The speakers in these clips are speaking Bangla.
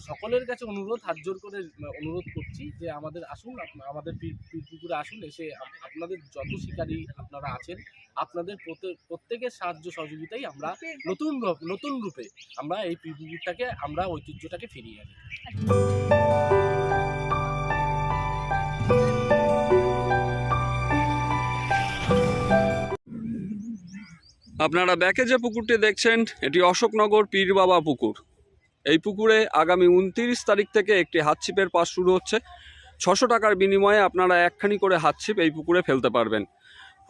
সকলের কাছে অনুরোধ, হাত জোর করে অনুরোধ করছি যে আমাদের আসুন আমাদের পুকুরে আসুন, এসে আপনাদের যত শিকারী আপনারা আছেন, আপনাদের প্রত্যে- প্রত্যেকের সাহায্য সহযোগিতাই আমরা নতুন নতুন রূপে আমরা এই পুকুরটাকে, আমরা ঐতিহ্যটাকে ফিরিয়ে আনি। আপনারা ব্যাকে যে পুকুরটি দেখছেন, এটি অশোকনগর পীর বাবা পুকুর। এই পুকুরে আগামী উনতিরিশ তারিখ থেকে একটি হাতছিপের পাস শুরু হচ্ছে। ছশো টাকার বিনিময়ে আপনারা একখানি করে হাতছিপ এই পুকুরে ফেলতে পারবেন।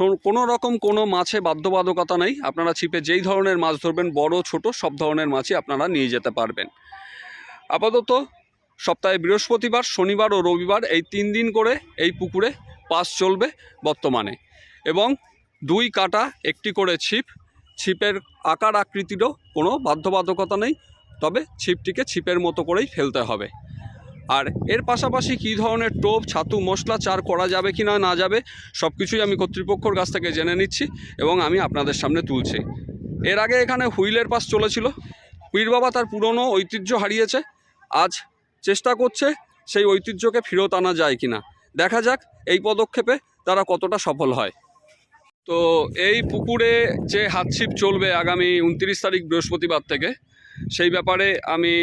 কোনো- রকম কোনো মাছে বাধ্যবাধকতা নেই। আপনারা ছিপে যেই ধরনের মাছ ধরবেন, বড়, ছোট, সব ধরনের মাছই আপনারা নিয়ে যেতে পারবেন। আপাতত সপ্তাহে বৃহস্পতিবার, শনিবার ও রবিবার এই তিন দিন করে এই পুকুরে পাস চলবে বর্তমানে। এবং দুই কাটা একটি করে ছিপ, ছিপের আকার আকৃতিরও কোনো বাধ্যবাধকতা নেই। তবে ছিপটিকে ছিপের মতো করেই ফেলতে হবে। আর এর পাশাপাশি কী ধরনের টোপ, ছাতু, মশলা চার করা যাবে কি না না যাবে সব কিছুই আমি কর্তৃপক্ষর কাছ থেকে জেনে নিচ্ছি এবং আমি আপনাদের সামনে তুলছি। এর আগে এখানে হুইলের পাস চলেছিল। পীর বাবা তার পুরনো ঐতিহ্য হারিয়েছে। আজ চেষ্টা করছে সেই ঐতিহ্যকে ফেরত আনা যায় কিনা। দেখা যাক এই পদক্ষেপে তারা কতটা সফল হয়। তো এই পুকুরে যে হাতছিপ চলবে আগামী উনত্রিশ তারিখ বৃহস্পতিবার থেকে সেই ব্যাপারে আমি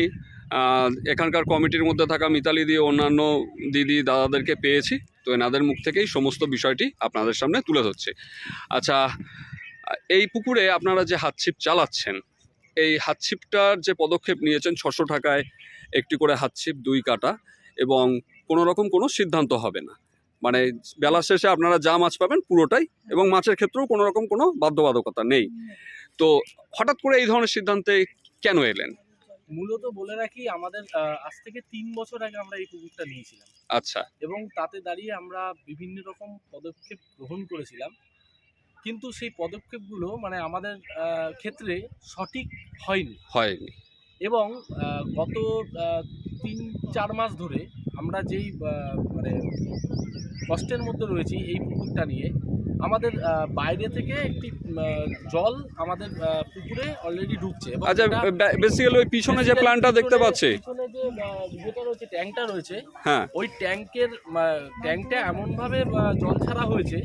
এখানকার কমিটির মধ্যে থাকা মিতালি দিয়ে অন্যান্য দিদি, দাদাদেরকে পেয়েছি। তো এনাদের মুখ থেকেই সমস্ত বিষয়টি আপনাদের সামনে তুলে ধরছে। আচ্ছা এই পুকুরে আপনারা যে হাতছিপ চালাচ্ছেন, এই হাতছিপটার যে পদক্ষেপ নিয়েছেন ছশো টাকায় একটি করে হাতছিপ দুই কাটা এবং কোনো রকম কোনো সিদ্ধান্ত হবে না। মানে বেলা শেষে আপনারা যা মাছ পাবেন পুরোটাই এবং মাছের ক্ষেত্রেও কোনো রকম কোনো বাধ্যবাধকতা নেই। তো হঠাৎ করে এই ধরনের সিদ্ধান্তে কেন এলেন? মূলত বলে রাখি আমাদের আজ থেকে তিন বছর আগে আমরা এই পুকুরটা নিয়েছিলাম। আচ্ছা। এবং তাতে দাঁড়িয়ে আমরা বিভিন্ন রকম পদক্ষেপ গ্রহণ করেছিলাম। কিন্তু সেই পদক্ষেপগুলো মানে আমাদের ক্ষেত্রে সঠিক হয়নি। হয়নি। এবং গত তিন চার মাস ধরে আমরা যেই মানে কষ্টের মধ্যে রয়েছি এই পুকুরটা নিয়ে আমাদের বাইরে থেকে একটি জল আমাদের পুকুরে অলরেডি ঢুকছে আচ্ছা বেসিক্যালি ওই পিছনে যে প্ল্যানটা দেখতে পাচ্ছি। পিছনে যে যেটা রয়েছে ট্যাঙ্কটা রয়েছে হ্যাঁ। ওই ট্যাঙ্কের ট্যাঙ্কটা এমনভাবে জল ছাড়া হয়েছে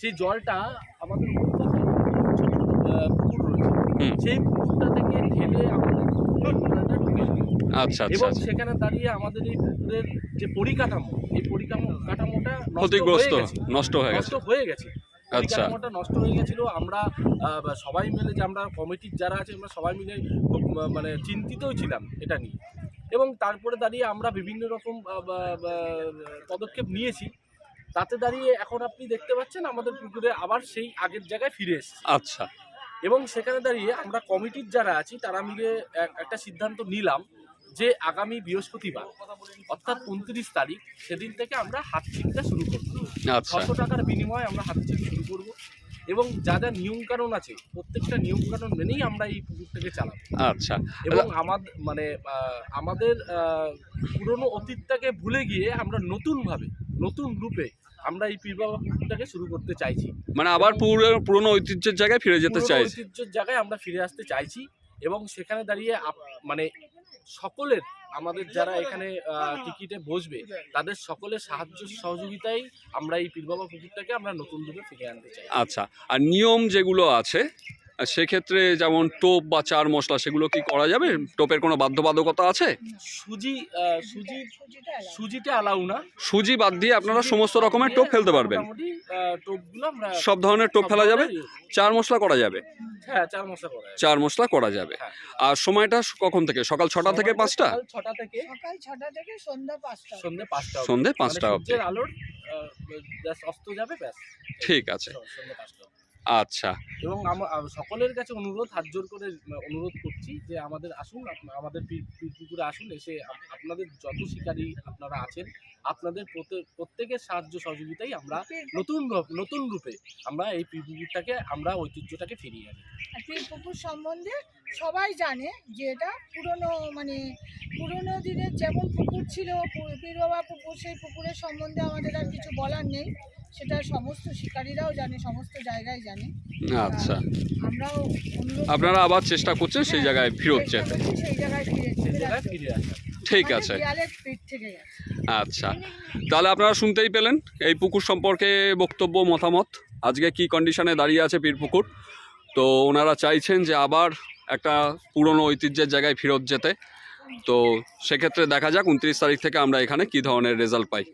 সেই জলটা আমাদের পুকুর রয়েছে। সেই পুকুরটা থেকে ঢেলে আমাদের আচ্ছা আচ্ছা এবং আচ্ছা। সেখানে দাঁড়িয়ে আমাদের এই পুকুরের যে পরিকাঠামো এই পরিকাঠামো কাঠামোটা নষ্ট ক্ষতিগ্রস্ত নষ্ট হয়ে গেছে। হয়ে গেছে। পরিকাঠামোটা নষ্ট হয়ে গেছিল। আমরা সবাই মিলে যে আমরা কমিটির যারা আছে আমরা সবাই মিলে খুব মানে চিন্তিতই ছিলাম এটা নিয়ে। এবং তারপরে দাঁড়িয়ে আমরা বিভিন্ন রকম পদক্ষেপ নিয়েছি। তাতে দাঁড়িয়ে এখন আপনি দেখতে পাচ্ছেন আমাদের পুকুরে আবার সেই আগের জায়গায় ফিরে এসেছে। আচ্ছা। এবং সেখানে দাঁড়িয়ে আমরা কমিটির যারা আছি তারা মিলে এক- একটা সিদ্ধান্ত নিলাম যে আগামী বৃহস্পতিবার অর্থাৎ উনত্রিশ তারিখ সেদিন থেকে আমরা হাত ছিপটা শুরু করব। আচ্ছা ছশো টাকার বিনিময়ে আমরা হাত ছিপ শুরু করব। এবং যা যা নিয়মকানুন আছে প্রত্যেকটা নিয়মকানুন মেনেই আমরা এই পুকুরটাকে চালাবো। আচ্ছা। এবং আমাদের মানে আমাদের পুরনো অতীতটাকে ভুলে গিয়ে আমরা নতুনভাবে নতুন রূপে আমরা এই পীর বাবা পুকুরটাকে শুরু করতে চাইছি। মানে আবার পুরো পুরনো ঐতিহ্যের জায়গায় ফিরে যেতে চাইছে। ঐতিহ্যের জায়গায় আমরা ফিরে আসতে চাইছি। এবং সেখানে দাঁড়িয়ে মানে সকলের আমাদের যারা এখানে টিকিটে বসবে, তাদের সকলের সাহায্য সহযোগিতাই আমরা এই পীরবাবা পুকুরটাকে আমরা নতুন রূপে ফিরে আনতে চাই। আচ্ছা আর নিয়ম যেগুলো আছে সেক্ষেত্রে যেমন টোপ বা চার মশলা সেগুলো কি করা যাবে? টোপের কোনো বাধ্যবাধকতা আছে? সুজি সুজি সুজিটা অ্যালাউ না। সুজি বাদ দিয়ে আপনারা সমস্ত রকমের টোপ ফেলতে পারবেন। সব ধরনের টোপ ফেলা যাবে? চার মশলা করা যাবে? হ্যাঁ চার মশলা করা চার মশলা করা যাবে। হ্যাঁ। আর সময়টা কখন থেকে? সকাল ছটা থেকে পাঁচটা? সন্ধে মানে পাঁচটা অস্ত যাবে ঠিক আছে। আচ্ছা। এবং সকলের কাছে অনুরোধ হাত জোর করে অনুরোধ করছি যে আমাদের আসুন আমাদের পুকুরে আসুন এসে আপনাদের যত শিকারী আপনারা আছেন আপনাদের প্রত্যে- প্রত্যেকের সাহায্য সহযোগিতাই আমরা নতুন নতুন রূপে আমরা এই পুকুরটাকে আমরা ঐতিহ্যটাকে ফিরিয়ে আনি। পুকুর সম্বন্ধে সবাই জানে যে এটা পুরনো মানে পুরনো দিনের যেমন পুকুর ছিল পু- পীর বাবা পুকুর সেই পুকুরের সম্বন্ধে আমাদের আর কিছু বলার নেই। সেটা সমস্ত শিকারীরাও জানে সমস্ত জায়গায় জানে। আচ্ছা। আমরাও অনুরোধ আপনারা আবার চেষ্টা করছেন সেই জায়গায় ফেরত যেতে সেই জায়গায় ফিরে সেই জায়গায় ফিরে আসা। ঠিক আমাদের আছে। দেয়ালের পিঠ থেকে যাচ্ছে আচ্ছা। তাহলে আপনারা শুনতেই পেলেন এই পুকুর সম্পর্কে বক্তব্য মতামত। আজকে কি কন্ডিশনে দাঁড়িয়ে আছে পীর পুকুর? তো ওনারা চাইছেন যে আবার একটা পুরনো ঐতিহ্যের জায়গায় ফেরত যেতে। তো সেক্ষেত্রে দেখা যাক উনত্রিশ তারিখ থেকে আমরা এখানে কি ধরনের রেজাল্ট পাই।